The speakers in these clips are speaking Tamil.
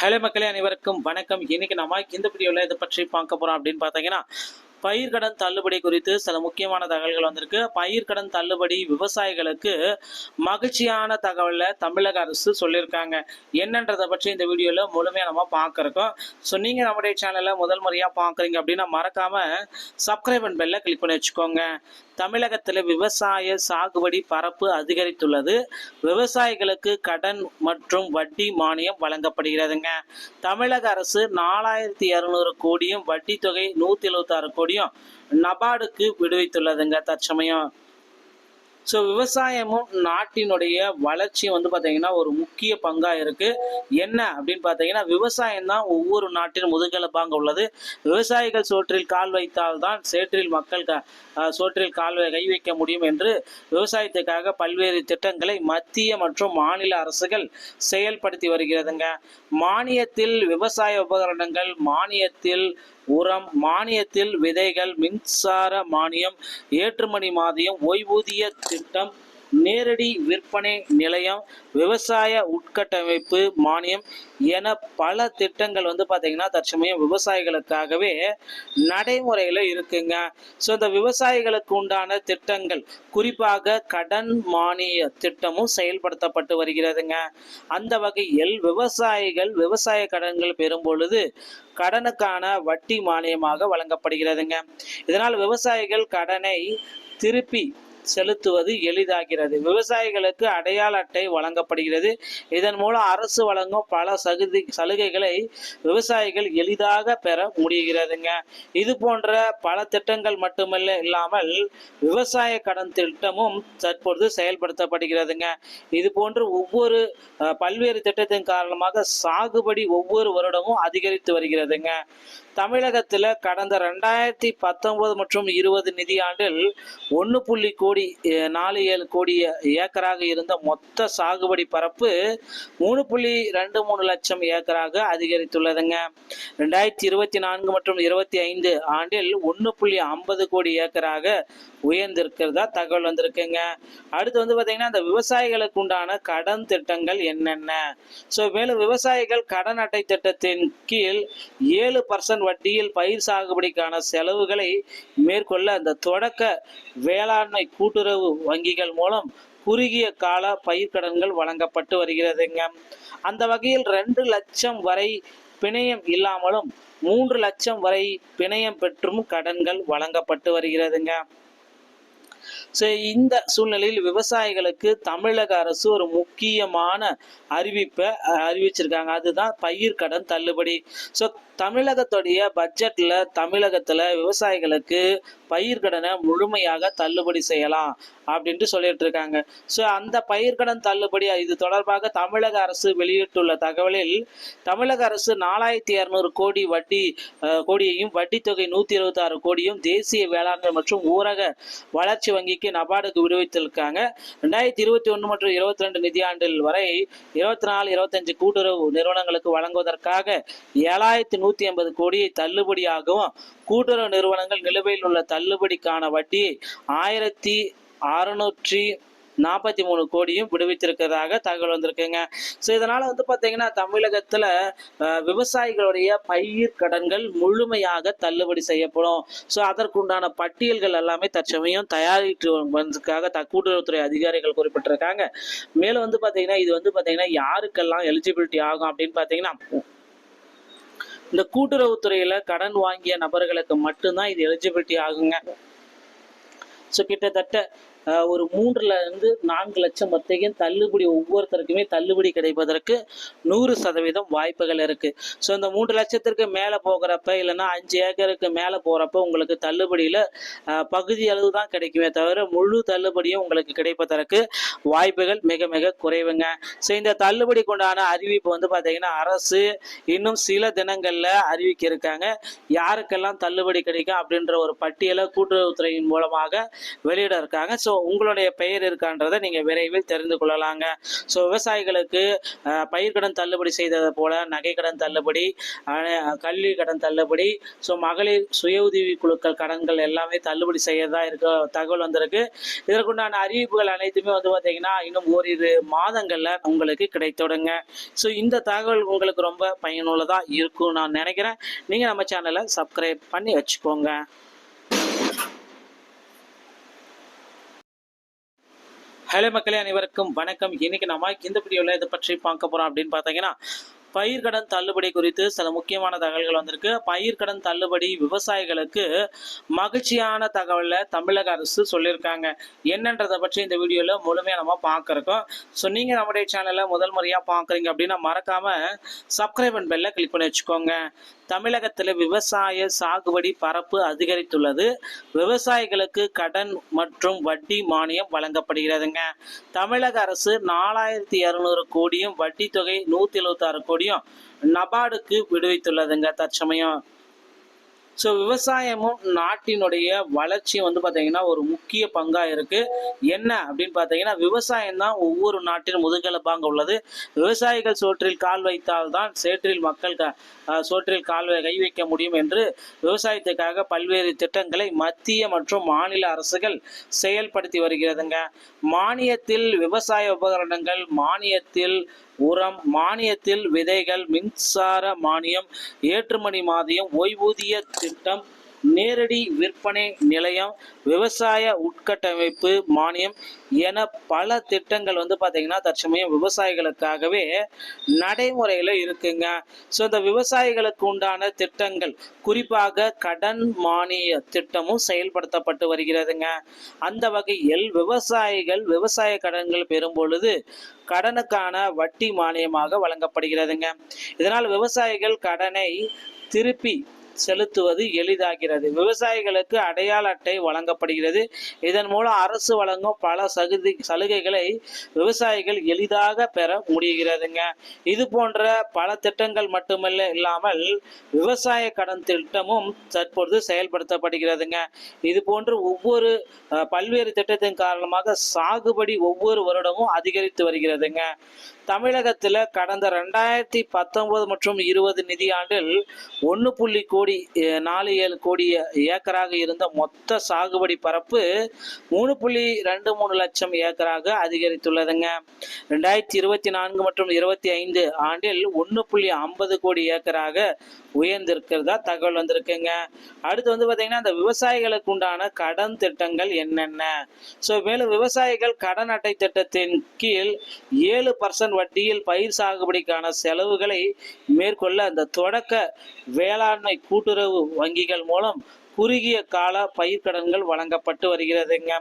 ஹலோ மக்களே அனைவருக்கும் வணக்கம். இன்னைக்கு நம்ம இந்த வீடியோவில் இதை பற்றி பார்க்க போகிறோம் அப்படின்னு பார்த்தீங்கன்னா பயிர்கடன் தள்ளுபடி குறித்து சில முக்கியமான தகவல்கள் வந்திருக்கு. பயிர்கடன் தள்ளுபடி விவசாயிகளுக்கு மகிழ்ச்சியான தகவலை தமிழக அரசு சொல்லியிருக்காங்க. என்னன்றதை பற்றி இந்த வீடியோவில் முழுமையாக நம்ம பார்க்குறோம் ஸோ நீங்கள் நம்முடைய சேனலை முதல் முறையாக பார்க்குறீங்க அப்படின்னா மறக்காமல் சப்ஸ்கிரைப் அண்ட் பெல்லை கிளிக் பண்ணி வச்சுக்கோங்க. தமிழகத்தில் விவசாய சாகுபடி பரப்பு அதிகரித்துள்ளது. விவசாயிகளுக்கு கடன் மற்றும் வட்டி மானியம் வழங்கப்படுகிறதுங்க. தமிழக அரசு நாலாயிரத்தி இரநூறு கோடியும் வட்டி தொகை நூற்றி எழுபத்தாறு கோடியும் நபார்டுக்கு விடுவித்துள்ளதுங்க தற்சமயம். ஸோ விவசாயமும் நாட்டினுடைய வளர்ச்சி வந்து பார்த்தீங்கன்னா ஒரு முக்கிய பங்காக இருக்குது என்ன அப்படின்னு பார்த்தீங்கன்னா விவசாயம் தான் ஒவ்வொரு நாட்டின் முதுகெலப்பாங்க உள்ளது. விவசாயிகள் சோற்றில் கால் வைத்தால் தான் சேற்றில் மக்கள் க- சோற்றில் கால் வை- கை வைக்க முடியும் என்று விவசாயத்துக்காக பல்வேறு திட்டங்களை மத்திய மற்றும் மாநில அரசுகள் செயல்படுத்தி வருகிறதுங்க. மானியத்தில் விவசாய உபகரணங்கள் மானியத்தில் உரம் மானியத்தில் விதைகள் மின்சார மானியம் ஏற்றுமதி மாதியம் ஓய்வூதிய திட்டம் நேரடி விற்பனை நிலையம் விவசாய உட்கட்டமைப்பு மானியம் என பல திட்டங்கள் வந்து பார்த்தீங்கன்னா தற்சமயம் விவசாயிகளுக்காகவே நடைமுறையில் இருக்குங்க. ஸோ இந்த விவசாயிகளுக்கு உண்டான திட்டங்கள் குறிப்பாக கடன் மானிய திட்டமும் செயல்படுத்தப்பட்டு வருகிறதுங்க. அந்த வகையில் விவசாயிகள் விவசாய கடன்கள் பெறும் பொழுது கடனுக்கான வட்டி மானியமாக வழங்கப்படுகிறதுங்க. இதனால் விவசாயிகள் கடனை திருப்பி செலுத்துவது எளிதாகிறது. விவசாயிகளுக்கு அடையாள அட்டை வழங்கப்படுகிறது. இதன் மூலம் அரசு வழங்கும் பல சகுதி சலுகைகளை விவசாயிகள் எளிதாக பெற முடிகிறதுங்க. இது போன்ற பல திட்டங்கள் மட்டுமல்ல இல்லாமல் விவசாய கடன் திட்டமும் தற்பொழுது செயல்படுத்தப்படுகிறதுங்க. இது போன்று ஒவ்வொரு பல்வேறு திட்டத்தின் காரணமாக சாகுபடி ஒவ்வொரு வருடமும் அதிகரித்து வருகிறதுங்க. தமிழகத்தில் கடந்த ரெண்டாயிரத்தி பத்தொன்பது மற்றும் இருபது நிதியாண்டில் ஒன்று புள்ளி கோடி நாலு ஏழு கோடி ஏக்கராக இருந்த மொத்த சாகுபடி பரப்பு மூணு புள்ளி ரெண்டு மூணு லட்சம் ஏக்கராக அதிகரித்துள்ளதுங்க. ரெண்டாயிரத்தி இருபத்தி நான்கு மற்றும் இருபத்தி ஐந்து ஆண்டில் ஒன்று புள்ளி ஐம்பது கோடி ஏக்கராக உயர்ந்திருக்கிறதா தகவல் வந்திருக்குங்க. அடுத்து வந்து பார்த்தீங்கன்னா அந்த விவசாயிகளுக்கு உண்டான கடன் திட்டங்கள் என்னென்ன? ஸோ மேலும் விவசாயிகள் கடன் அட்டை திட்டத்தின் கீழ் ஏழு பர்சன்ட் வட்டியில் பயிர் சாகுபடிக்கான செலவுகளை மேற்கொள்ள அந்த தொடக்க வேளாண்மை கூட்டுறவு வங்கிகள் மூலம் குறுகிய கால பயிர்க்கடன்கள் வழங்கப்பட்டு வருகிறதுங்க. அந்த வகையில் ரெண்டு லட்சம் வரை பிணையம் இல்லாமலும் மூன்று லட்சம் வரை பிணையம் பெற்றும் கடன்கள் வழங்கப்பட்டு வருகிறதுங்க. ஸோ இந்த சூழ்நிலையில் விவசாயிகளுக்கு தமிழக அரசு ஒரு முக்கியமான அறிவிப்பை அறிவிச்சிருக்காங்க. அதுதான் பயிர் கடன் தள்ளுபடி. ஸோ தமிழகத்துடைய பட்ஜெட்டில் தமிழகத்தில் விவசாயிகளுக்கு பயிர்க்கடனை முழுமையாக தள்ளுபடி செய்யலாம் அப்படின்ட்டு சொல்லிட்டு இருக்காங்க ஸோ அந்த பயிர்க்கடன் தள்ளுபடி இது தொடர்பாக தமிழக அரசு வெளியிட்டுள்ள தகவலில் தமிழக அரசு நாலாயிரத்தி இரநூறு கோடி வட்டி கோடியையும் வட்டி தொகை நூற்றி இருபத்தாறு கோடியும் தேசிய வேளாண்மை மற்றும் ஊரக வளர்ச்சி வங்கிக்கு நபார்டுக்கு விடுவித்திருக்காங்க. ரெண்டாயிரத்தி இருபத்தி ஒன்று மற்றும் இருபத்தி ரெண்டு நிதியாண்டில் வரை இருபத்தி நாலு இருபத்தஞ்சு கூட்டுறவு நிறுவனங்களுக்கு வழங்குவதற்காக ஏழாயிரத்தி நூற்றி ஐம்பது கோடியை தள்ளுபடியாகவும் கூட்டுறவு நிறுவனங்கள் நிலுவையில் உள்ள தள்ளுபடிக்கான வட்டியை ஆயிரத்தி அறுநூற்றி நாற்பத்தி மூணு கோடியும் விடுவித்திருக்கிறதாக தகவல் வந்திருக்குங்க. ஸோ இதனால் வந்து பார்த்தீங்கன்னா தமிழகத்தில் விவசாயிகளுடைய பயிர் கடன்கள் முழுமையாக தள்ளுபடி செய்யப்படும். ஸோ அதற்குண்டான பட்டியல்கள் எல்லாமே தற்சமயம் தயாரித்து வந்ததுக்காக த கூட்டுறவுத்துறை அதிகாரிகள் குறிப்பிட்டிருக்காங்க. மேலும் வந்து பார்த்தீங்கன்னா இது வந்து பார்த்தீங்கன்னா யாருக்கெல்லாம் எலிஜிபிலிட்டி ஆகும் அப்படின்னு பார்த்தீங்கன்னா இந்த கூட்டுறவுத்துறையில கடன் வாங்கிய நபர்களுக்கு மட்டும்தான் இது எலிஜிபிலிட்டி ஆகுங்க. ஸோ கிட்டத்தட்ட ஒரு மூன்றுல இருந்து நான்கு லட்சம் வர்த்தகம் தள்ளுபடி ஒவ்வொருத்தருக்குமே தள்ளுபடி கிடைப்பதற்கு நூறு சதவீதம் வாய்ப்புகள் இருக்கு. ஸோ இந்த மூன்று லட்சத்திற்கு மேலே போகிறப்ப இல்லைன்னா அஞ்சு ஏக்கருக்கு மேலே போகிறப்ப உங்களுக்கு தள்ளுபடியில் பகுதி அளவு தான் கிடைக்குமே தவிர முழு தள்ளுபடியும் உங்களுக்கு கிடைப்பதற்கு வாய்ப்புகள் மிக மிக குறைவுங்க. ஸோ இந்த தள்ளுபடி கொண்டான அறிவிப்பு வந்து பார்த்தீங்கன்னா அரசு இன்னும் சில தினங்களில் அறிவிக்க இருக்காங்க யாருக்கெல்லாம் தள்ளுபடி கிடைக்கும் அப்படின்ற ஒரு பட்டியலை கூட்டுறவுத்துறையின் மூலமாக வெளியிட இருக்காங்க. ஸோ உங்களுடைய பெயர் இருக்கான்றதை நீங்கள் விரைவில் தெரிந்து கொள்ளலாங்க. ஸோ விவசாயிகளுக்கு பயிர்கடன் பயிர்க்கடன் தள்ளுபடி செய்ததை போல நகை கடன் தள்ளுபடி கல்வி கடன் தள்ளுபடி ஸோ மகளிர் சுய உதவி குழுக்கள் கடன்கள் எல்லாமே தள்ளுபடி செய்யறதா இருக்க தகவல் வந்திருக்கு. இதற்குண்டான அறிவிப்புகள் அனைத்துமே வந்து பார்த்தீங்கன்னா இன்னும் ஓரிரு மாதங்களில் உங்களுக்கு கிடைத்தொடுங்க ஸோ இந்த தகவல் உங்களுக்கு ரொம்ப பயனுள்ளதாக இருக்கும் நான் நினைக்கிறேன். நீங்கள் நம்ம சேனலை சப்ஸ்கிரைப் பண்ணி வச்சுக்கோங்க. ஹலோ மக்களே அனைவருக்கும் வணக்கம். இன்னைக்கு நம்ம இந்த வீடியோவில் இதை பற்றி பார்க்க போகிறோம் அப்படின்னு பார்த்தீங்கன்னா பயிர்கடன் தள்ளுபடி குறித்து சில முக்கியமான தகவல்கள் வந்திருக்கு. பயிர்கடன் தள்ளுபடி விவசாயிகளுக்கு மகிழ்ச்சியான தகவலை தமிழக அரசு சொல்லியிருக்காங்க. என்னன்றதை பற்றி இந்த வீடியோவில் முழுமையாக நம்ம பார்க்குறோம். ஸோ நீங்கள் நம்முடைய சேனலை முதல் முறையாக பார்க்குறீங்க அப்படின்னா மறக்காமல் சப்ஸ்கிரைப் அண்ட் பெல்லை கிளிக் பண்ணி வச்சுக்கோங்க. தமிழகத்தில் விவசாய சாகுபடி பரப்பு அதிகரித்துள்ளது. விவசாயிகளுக்கு கடன் மற்றும் வட்டி மானியம் வழங்கப்படுகிறதுங்க. தமிழக அரசு நாலாயிரத்தி இரநூறு கோடியும் வட்டி தொகை நூற்றி எழுபத்தாறு கோடியும் நபார்டுக்கு விடுவித்துள்ளதுங்க தற்சமயம். ஸோ விவசாயமும் நாட்டினுடைய வளர்ச்சி வந்து பார்த்தீங்கன்னா ஒரு முக்கிய பங்காக இருக்குது என்ன அப்படின்னு பார்த்தீங்கன்னா விவசாயம் தான் ஒவ்வொரு நாட்டின் முதுகெலும்பாங்க உள்ளது. விவசாயிகள் சோற்றில் கால் வைத்தால் தான் சேற்றில் மக்கள் க- சோற்றில் கால் வை- கை வைக்க முடியும் என்று விவசாயத்துக்காக பல்வேறு திட்டங்களை மத்திய மற்றும் மாநில அரசுகள் செயல்படுத்தி வருகிறதுங்க. மானியத்தில் விவசாய உபகரணங்கள் மானியத்தில் உரம் மானியத்தில் விதைகள் மின்சார மானியம் ஏற்றுமணி மானியம் ஓய்வூதிய திட்டம் நேரடி விற்பனை நிலையம் விவசாய உட்கட்டமைப்பு மானியம் என பல திட்டங்கள் வந்து பார்த்தீங்கன்னா தற்சமயம் விவசாயிகளுக்காகவே நடைமுறையில் இருக்குங்க. ஸோ இந்த விவசாயிகளுக்கு உண்டான திட்டங்கள் குறிப்பாக கடன் மானிய திட்டமும் செயல்படுத்தப்பட்டு வருகிறதுங்க. அந்த வகையில் விவசாயிகள் விவசாய கடன்கள் பெறும் பொழுது கடனுக்கான வட்டி மானியமாக வழங்கப்படுகிறதுங்க. இதனால் விவசாயிகள் கடனை திருப்பி செலுத்துவது எளிதாகிறது. விவசாயிகளுக்கு அடையாள அட்டை வழங்கப்படுகிறது. இதன் மூலம் அரசு வழங்கும் பல சகுதி சலுகைகளை விவசாயிகள் எளிதாக பெற முடிகிறதுங்க. இது போன்ற பல திட்டங்கள் மட்டுமல்ல இல்லாமல் விவசாய கடன் திட்டமும் தற்பொழுது செயல்படுத்தப்படுகிறதுங்க. இது போன்று ஒவ்வொரு பல்வேறு திட்டத்தின் காரணமாக சாகுபடி ஒவ்வொரு வருடமும் அதிகரித்து வருகிறதுங்க. தமிழகத்தில் கடந்த ரெண்டாயிரத்தி பத்தொன்பது மற்றும் இருபது நிதியாண்டில் ஒன்று புள்ளி கோடி நாலு ஏழு கோடி ஏக்கராக இருந்த மொத்த சாகுபடி பரப்பு மூணு புள்ளி ரெண்டு மூணு லட்சம் ஏக்கராக அதிகரித்துள்ளதுங்க. ரெண்டாயிரத்தி இருபத்தி நான்கு மற்றும் இருபத்தி ஐந்து ஆண்டில் ஒன்று புள்ளி ஐம்பது கோடி ஏக்கராக உயர்ந்திருக்கிறதா தகவல் வந்திருக்குங்க. அடுத்து வந்து பார்த்தீங்கன்னா அந்த விவசாயிகளுக்கு உண்டான கடன் திட்டங்கள் என்னென்ன? ஸோ மேலும் விவசாயிகள் கடன் அட்டை திட்டத்தின் கீழ் ஏழு பர்சன்ட் வட்டியில் பயிர் சாகுபடிக்கான செலவுகளை மேற்கொள்ள அந்த தொடக்க வேளாண்மை கூட்டுறவு வங்கிகள் மூலம் குறுகிய கால பயிர்க்கடன்கள் வழங்கப்பட்டு வருகிறதுங்க.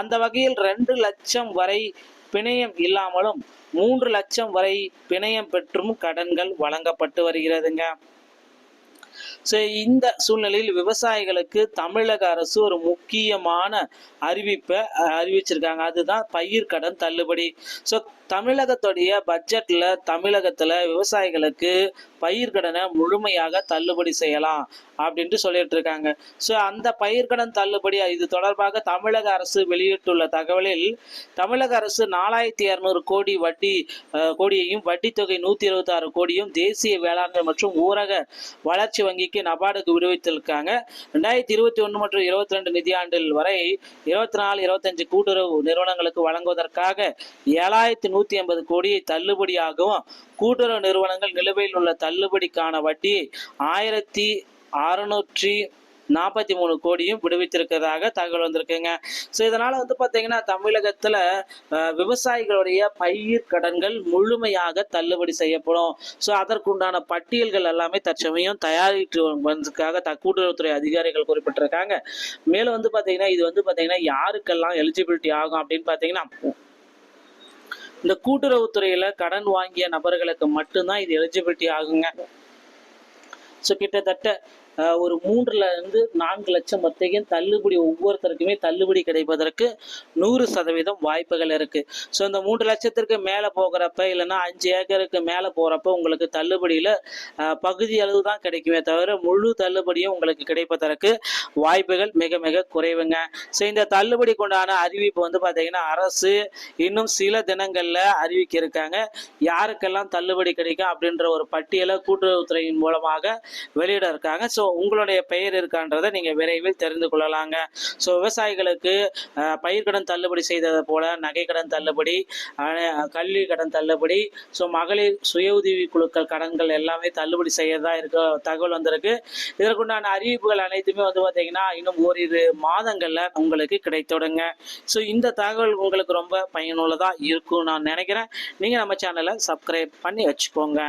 அந்த வகையில் ரெண்டு லட்சம் வரை பிணையம் இல்லாமலும் மூன்று லட்சம் வரை பிணையம் பெற்றும் கடன்கள் வழங்கப்பட்டு வருகிறதுங்க. ஸோ இந்த சூழ்நிலையில் விவசாயிகளுக்கு தமிழக அரசு ஒரு முக்கியமான அறிவிப்பை அறிவிச்சிருக்காங்க. அதுதான் பயிர் கடன் தள்ளுபடி. ஸோ தமிழகத்துடைய பட்ஜெட்டில் தமிழகத்தில் விவசாயிகளுக்கு பயிர்க்கடனை முழுமையாக தள்ளுபடி செய்யலாம் அப்படின்ட்டு சொல்லிட்டு இருக்காங்க ஸோ அந்த பயிர்க்கடன் தள்ளுபடி இது தொடர்பாக தமிழக அரசு வெளியிட்டுள்ள தகவலில் தமிழக அரசு நாலாயிரத்தி இரநூறு கோடி வட்டி கோடியையும் வட்டித்தொகை தொகை நூற்றி இருபத்தாறு கோடியும் தேசிய வேளாண்மை மற்றும் ஊரக வளர்ச்சி வங்கிக்கு நிதிக்கு நபார்டுக்கு விடுவித்திருக்காங்க. ரெண்டாயிரத்தி இருபத்தி ஒன்று மற்றும் இருபத்தி ரெண்டு நிதியாண்டில் வரை இருபத்தி நாலு இருபத்தஞ்சு கூட்டுறவு நிறுவனங்களுக்கு வழங்குவதற்காக ஏழாயிரத்தி நூற்றி ஐம்பது கோடியை தள்ளுபடியாகவும் கூட்டுறவு நிறுவனங்கள் நிலுவையில் உள்ள தள்ளுபடிக்கான வட்டியை ஆயிரத்தி அறுநூற்றி நாற்பத்தி மூணு கோடியும் விடுவித்திருக்கிறதாக தகவல் வந்திருக்குங்க. ஸோ இதனால் வந்து பார்த்தீங்கன்னா தமிழகத்தில் விவசாயிகளுடைய பயிர் கடன்கள் முழுமையாக தள்ளுபடி செய்யப்படும். ஸோ அதற்குண்டான பட்டியல்கள் எல்லாமே தற்சமயம் தயாரிட்டு வந்ததுக்காக த கூட்டுறவுத்துறை அதிகாரிகள் குறிப்பிட்டிருக்காங்க. மேலும் வந்து பார்த்தீங்கன்னா இது வந்து பார்த்தீங்கன்னா யாருக்கெல்லாம் எலிஜிபிலிட்டி ஆகும் அப்படின்னு பார்த்தீங்கன்னா இந்த கூட்டுறவுத்துறையில கடன் வாங்கிய நபர்களுக்கு மட்டும்தான் இது எலிஜிபிலிட்டி ஆகுங்க. ஸோ கிட்டத்தட்ட ஒரு மூன்றுல இருந்து நான்கு லட்சம் வரைக்கும் தள்ளுபடி ஒவ்வொருத்தருக்குமே தள்ளுபடி கிடைப்பதற்கு நூறு சதவீதம் வாய்ப்புகள் இருக்கு. ஸோ இந்த மூன்று லட்சத்திற்கு மேலே போகிறப்ப இல்லைன்னா அஞ்சு ஏக்கருக்கு மேலே போகிறப்ப உங்களுக்கு தள்ளுபடியில் பகுதி அளவு தான் கிடைக்குமே தவிர முழு தள்ளுபடியும் உங்களுக்கு கிடைப்பதற்கு வாய்ப்புகள் மிக மிக குறைவுங்க. ஸோ இந்த தள்ளுபடி கொண்டான அறிவிப்பு வந்து பார்த்தீங்கன்னா அரசு இன்னும் சில தினங்களில் அறிவிக்க இருக்காங்க யாருக்கெல்லாம் தள்ளுபடி கிடைக்கும் அப்படின்ற ஒரு பட்டியலை கூட்டுறவுத்துறையின் மூலமாக வெளியிட இருக்காங்க. ஸோ உங்களுடைய பெயர் இருக்கான்றதை நீங்கள் விரைவில் தெரிந்து கொள்ளலாங்க. ஸோ விவசாயிகளுக்கு பயிர்கடன் தள்ளுபடி செய்ததை போல நகைக்கடன் தள்ளுபடி கல்வி கடன் தள்ளுபடி ஸோ மகளிர் சுய உதவி குழுக்கள் கடன்கள் எல்லாமே தள்ளுபடி செய்யறதா இருக்க தகவல் வந்திருக்கு. இதற்குண்டான அறிவிப்புகள் அனைத்துமே வந்து பார்த்தீங்கன்னா இன்னும் ஓரிரு மாதங்களில் உங்களுக்கு கிடைத்தொடுங்க. ஸோ இந்த தகவல் உங்களுக்கு ரொம்ப பயனுள்ளதாக இருக்கும் நான் நினைக்கிறேன். நீங்கள் நம்ம சேனலை சப்ஸ்கிரைப் பண்ணி வச்சுக்கோங்க.